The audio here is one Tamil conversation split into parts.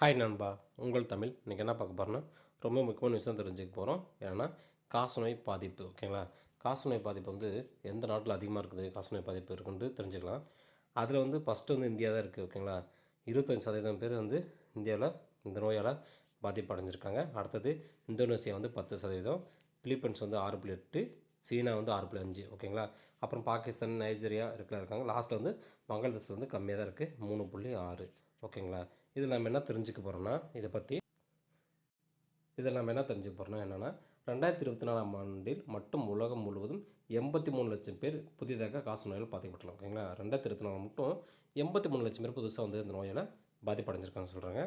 ஹாய் நண்பா உங்கள் தமிழ். இன்றைக்கி என்ன பார்க்க போகிறோன்னா ரொம்ப முக்கியமான விஷயம் தெரிஞ்சுக்க போகிறோம் ஏன்னா காசநோய் பாதிப்பு ஓகேங்களா? காசநோய் பாதிப்பு வந்து எந்த நாட்டில் அதிகமாக இருக்குது? காசநோய் பாதிப்பு இருக்குன்ட்டு தெரிஞ்சுக்கலாம். அதில் வந்து ஃபஸ்ட்டு வந்து இந்தியா தான் இருக்குது ஓகேங்களா? இருபத்தஞ்சி சதவீதம் பேர் வந்து இந்தியாவில் இந்த நோயால் பாதிப்பு அடைஞ்சிருக்காங்க அடுத்தது இந்தோனேசியா வந்து பத்து சதவீதம் பிலிப்பைன்ஸ் வந்து ஆறு புள்ளி எட்டு சீனா வந்து ஆறு புள்ளி அஞ்சு ஓகேங்களா? அப்புறம் பாகிஸ்தான் நைஜீரியா இருக்கலாம் இருக்காங்க. லாஸ்ட்டில் வந்து பங்களாதேஷ் வந்து கம்மியாக தான் இருக்குது மூணு புள்ளி ஆறு. ஓகேங்களா? இதில் நம்ம என்ன தெரிஞ்சுக்க போகிறோன்னா இதை பற்றி இதில் நம்ம என்ன தெரிஞ்சுக்க போகிறோம்னா என்னென்னா ரெண்டாயிரத்தி இருபத்தி நாலாம் ஆண்டில் மட்டும் உலகம் முழுவதும் எண்பத்தி மூணு லட்சம் பேர் புதிதாக காசு நோயால் பாதிக்கப்பட்டலாம் ஓகேங்களா? ரெண்டாயிரத்தி இருபத்தி நாலு மட்டும் எண்பத்தி மூணு லட்சம் பேர் புதுசாக வந்து இந்த நோயால் பாதிப்படைஞ்சிருக்காங்கன்னு சொல்கிறாங்க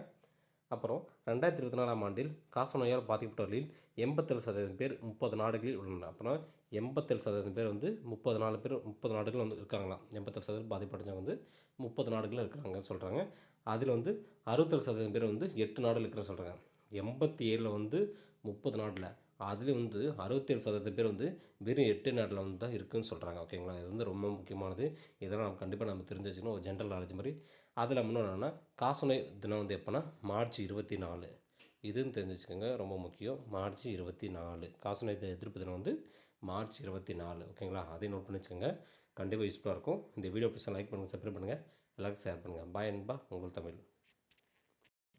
அப்புறம் ரெண்டாயிரத்தி இருபத்தி நாலாம் ஆண்டில் காச நோயால் பாதிக்கப்பட்டவர்களில் எண்பத்தேழு சதவீதம் பேர் முப்பது நாடுகளில் உள்ளனர். அப்புறம் எண்பத்தேழு சதவீதம் பேர் வந்து முப்பது நாலு பேர் முப்பது நாடுகள் வந்து இருக்காங்களாம் எண்பத்தேழு சதவீதம் பாதிப்படைஞ்சவங்க வந்து முப்பது நாடுகளில் இருக்கிறாங்கன்னு சொல்கிறாங்க அதில் வந்து அறுபத்தேழு சதவீதம் பேர் வந்து எட்டு நாடுகள் இருக்கிறேன்னு சொல்கிறாங்க எண்பத்தி ஏழில் வந்து முப்பது நாட்டில் அதுலேயும் வந்து அறுபத்தேழு சதவீதம் பேர் வந்து வெறும் எட்டு நாட்டில் வந்து தான் இருக்குதுன்னு சொல்கிறாங்க ஓகேங்களா இது வந்து ரொம்ப முக்கியமானது. இதெல்லாம் நம்ம கண்டிப்பாக நம்ம தெரிஞ்சு வச்சுக்கணும் ஒரு ஜென்ரல் நாலேஜ் மாதிரி. அதில் முன்னே என்னென்னா காசநோய் தினம் வந்து எப்போனா மார்ச் இருபத்தி நாலு. இதுன்னு தெரிஞ்சு வச்சுக்கோங்க ரொம்ப முக்கியம். மார்ச் இருபத்தி நாலு. காசநோய் எதிர்ப்பு தினம் வந்து மார்ச் இருபத்தி நாலு ஓகேங்களா அதையும் நோட் பண்ணி வச்சுக்கோங்க. கண்டிப்பாக யூஸ்ஃபுல்லாக இருக்கும். இந்த வீடியோ பிடிச்சா லைக் பண்ணுங்கள் சப்ஸ்கிரைப் பண்ணுங்கள் எல்லாருக்கும் ஷேர் பண்ணுங்கள் பாய் அன்பா உங்கள் தமிழ்.